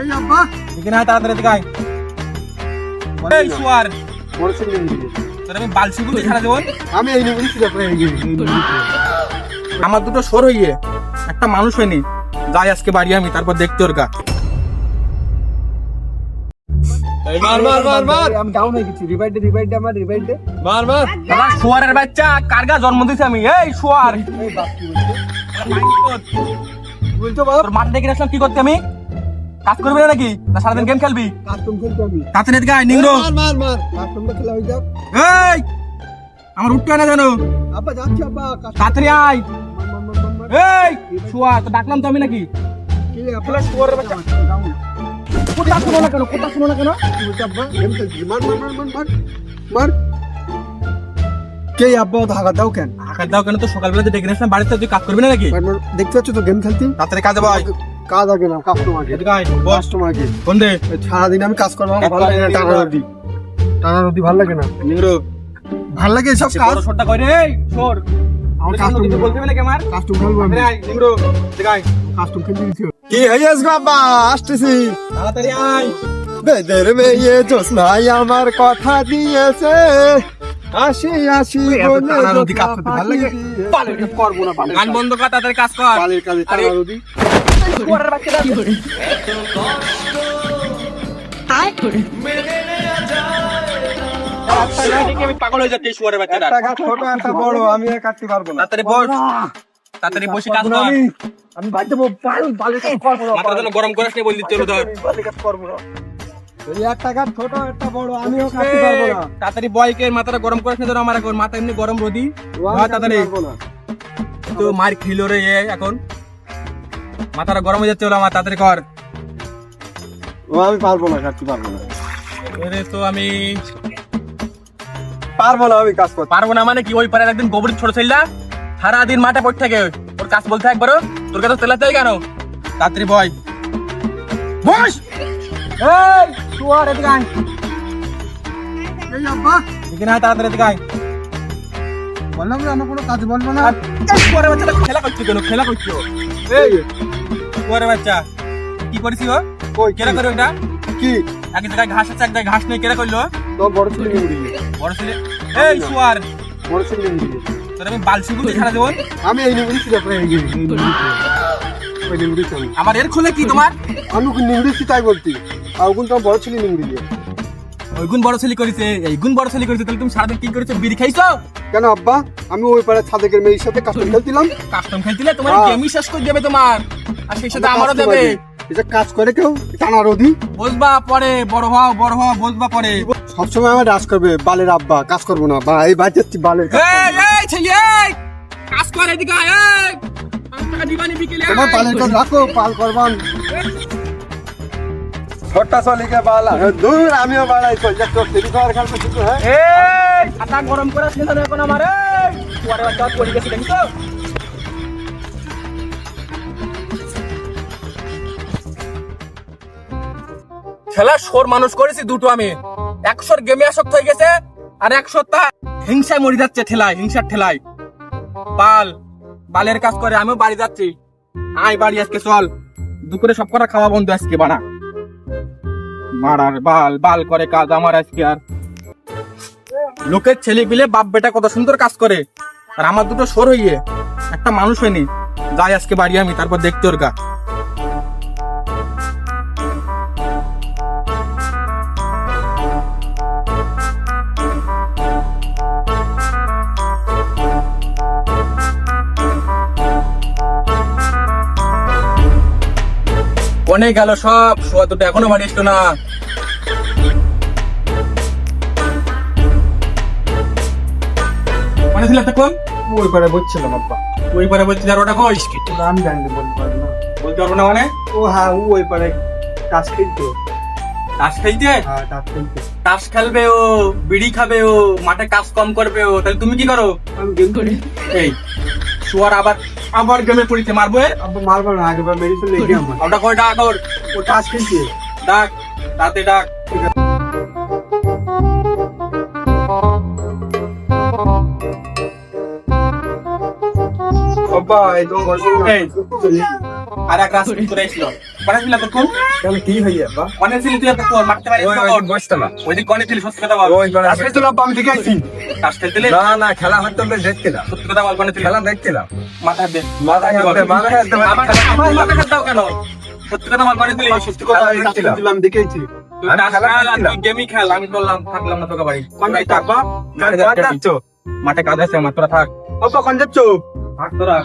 এই আব্বা এখানে আয় তাড়াতাড়ি এদিকে আয়। এই শুয়ার বলছেন তোর আমি বালসি গুলো সারা আমি এই নিয়ে বলছি আমার দুটো সর হইয়ে একটা মানুষ হয়নি। যাই আজকে বাড়ি আমি তারপর দেখতে ওর গা। মার মার মার মার। আমি ডাউন হয়ে গেছি। রিভাইড দে রিভাইড দে আমার রিভাইড দে। মার মার। দাদা শুয়ারের বাচ্চা কার গা জন্ম দিয়েছে আমি? এই শুয়ার এই বাপ কি বলছে। বলছো বাপ তোর মাঠ আসলাম কি করতে আমি? কাজ করবি না নাকি? না সারাদিন গেম খেলবি? কাস্টম খেলতে আমি তাড়াতাড়ি এদিকে আয় নিংড়ো মার মার মার। কাস্টমটা খেলা হয়ে এই! আমার উঠতে না জানো আব্বা যাচ্ছি আব্বা। আয় মার মার এই! শুয়ার তো ডাকলাম তো আমি নাকি। কি রে আব্বা? শুয়ারের বাচ্চা। কোথা শুনো না কেন? কোথা শুনো না কেন? আব্বা গেম মার মার মার মার মার। মার। কে আব্বা ধাগা দাও কেন? আকার দাও কেন? তো সকালবেলা তো ডেকে আসলাম। বাড়িতে তুই কাজ করবি না নাকি? দেখতে পাচ্ছ তো গেম খেলতি? তাড়াতাড়ি কাজে ভাই কাজ আগে না কাস্টমার কাস্টমার দে। সারাদিন আমি কাজ করব আমার ভালো লাগে না টানা রদি টানা রদি ভালো লাগে না। ভালো লাগে সব কাজ? কই রে? এই সর আমার বলতে তাড়াতাড়ি নিংড়ো কাস্টম খেলতে দিচ্ছি কি হইয়াস বাবা আসতেছি। তাড়াতাড়ি আয়। বেদের মেয়ে জোসনাই আমার কথা দিয়েছে। আসি আসি বলে কাজ করতে ভালো লাগে। পালের কাজ করব না গান বন্ধ কর তাড়াতাড়ি কাজ কর। পালের কাজে টানা রদি আমি পাগল হয়ে যাচ্ছি শুয়ারের বাচ্চাটা একটা কাজ ছোট একটা বড় আমি আর কাটতে পারব না তাড়াতাড়ি বস। তাড়াতাড়ি বসে কাজ কর। আমি আমি বাড়িতে পাল পালের কাজ করব না মাথা যেন গরম করিস নি বললি চলো ধর। পালের কাজ করব না এই একটা কাজ ছোট একটা বড় আমিও কাটতে পারব না তাড়াতাড়ি বয়কে মাথাটা গরম করিস না ধর আমার এখন। মাথা এমনি গরম রদি। তাড়াতাড়ি। তো মার খিলো রে এখন। মাথাটা গরম হয়ে যাচ্ছে বলে আমার তাড়াতাড়ি কর। ও আমি পারব না কাটতে পারব না। এরে তো আমি পারব না আমি কাজ করতে পারব না মানে কি ওই পারে একদিন গোবর ছোট ছেলেটা সারাদিন মাঠে পড়ে থাকে। ওর কাজ বলতে একবারও তোর কাছে তেলাতে কেন? তাড়াতাড়ি বয়। বস! এই শুয়ার এদিকে আয়। এই আব্বা। এখানে আয় তাড়াতাড়ি এদিকে আয়। বললাম যে আমার কোনো কাজ বলব না। এই বাচ্চাটা খেলা করছ কেন? খেলা করছ? এই শুয়ারের বাচ্চা। কি করেছি ও কই কেরা করে ওটা কি? এক জায়গায় ঘাস আছে এক জায়গায় ঘাস নেই কেরা করল তো বড় ছেলে উড়ি বড় ছেলে? এই সোয়ার বড় ছেলে উড়িয়ে। তোর আমি বালসি গুলো ছাড়া দেব। আমি এই নিউড়ি নিয়ে আমার এর খুলে কি তোমার? আমি উড়িয়েছি তাই বলতি আর ওগুন তোমার বড় ছেলে নিউড়ি ওই গুণ বড় ছেলে করেছে এই গুণ বড় ছেলে করেছে তাহলে তুমি সারাদিন কি করেছ? বিড়ি খাইছো? কেন আব্বা? আমি ওই পাড়ার ছাদেকের মেয়ের সাথে কাস্টম খেলছিলাম। কাস্টম খেলছিলে? তোমার হ্যাঁ। গেমই শেষ করে দেবে তোমার। আর সেই সাথে আমারও দেবে। এটা কাজ করে কেউ? টানা রদি বসবা পরে বড় হও বড় হও বসবা পরে। সবসময় আমার করবে বালের আব্বা কাজ করব না বা এই বাচ্চা বালের কাজ করে এদিকে আয়, পালের কাজ রাখো পাল করবান। ছোট্টা চলিকে বালা। দূর আমিও বাড়াই চল। যাক তোর সেদিকে আর কাল কিছু হ্যাঁ। এই! ছাতা গরম করে আসলে না এখন আমার? পরে বাচ্চা পড়ে গেছে দেখিছো খেলা সোর মানুষ করেছি দুটো আমি। একশোর গেমে আসক্ত হয়ে গেছে আর একশো তা হিংসায় মরে যাচ্ছে ঠেলায় হিংসার ঠেলায়। বাল বালের কাজ করে আমিও বাড়ি যাচ্ছি। আয় বাড়ি আজকে চল। দুপুরে সব কটা খাওয়া বন্ধ আজকে বানা মারার বাল বাল করে কাজ আমার আজকে আর। লোকের ছেলে পিলে বাপ বেটা কত সুন্দর কাজ করে। আর আমার দুটো সর হইয়ে, একটা মানুষ হয়নি। যাই আজকে বাড়ি আমি, তারপর দেখতে ওর গা। অনেক গেল সব শোয়া দুটো এখনও বাড়ি এসলো না? মানে ছিল ওই পারে বলছিলাম আব্বা। ওই পারে বলছি আর ওটা কইস কি? আমি জানি না বলতে পারব না। বলতে পারব না মানে? ও হ্যাঁ ও ওই পারে কাজ খেলতো। তাস খেলতে হ্যাঁ খেলতো। তাস খেলবে ও বিড়ি খাবে ও মাঠে কাজ কম করবে ও তাহলে তুমি কি করো? আমি গেম করি এই। শুয়ার আবার আবার গেমে পড়িতে মারবো এ? মারবো না আগে মেডিসিন লেগে আমার কয় ডাক ওর ও কাজ খেলছে ডাক তাতে ডাক বাবা এই তো। আর এক রাস্তা ভিতরে এসেছিল তো কোন? কেন কি হই আব্বা ছিল তুই একটা কোন? মারতে পারিস না ওই কোন বসতলা ওই দিক কোনে ছিল? সত্যি কথা বল। ওই আজকে তো আব্বা আমি ঠিক আছি তাস খেলতে না না খেলা হতো আমরা দেখছিলাম। সত্যি কথা বল কোনে ছিল? খেলা দেখছিলাম। মাথা দে। মাথায় হাত দে, মাথায় আমার আমার মাথা হাত দাও কেন? সত্যি কথা বল কোনে ছিল? সত্যি কথা দেখছিলাম। দেখেছি। আমি খেলা খেল আর দেখছিলাম। তুই গেমই খেল। আমি বললাম থাকলাম না তোকে বাড়ি। কোন? মাঠে কাজ আছে আমার তোরা থাক। আব্বা কোন যাচ্ছ? থাক তোরা।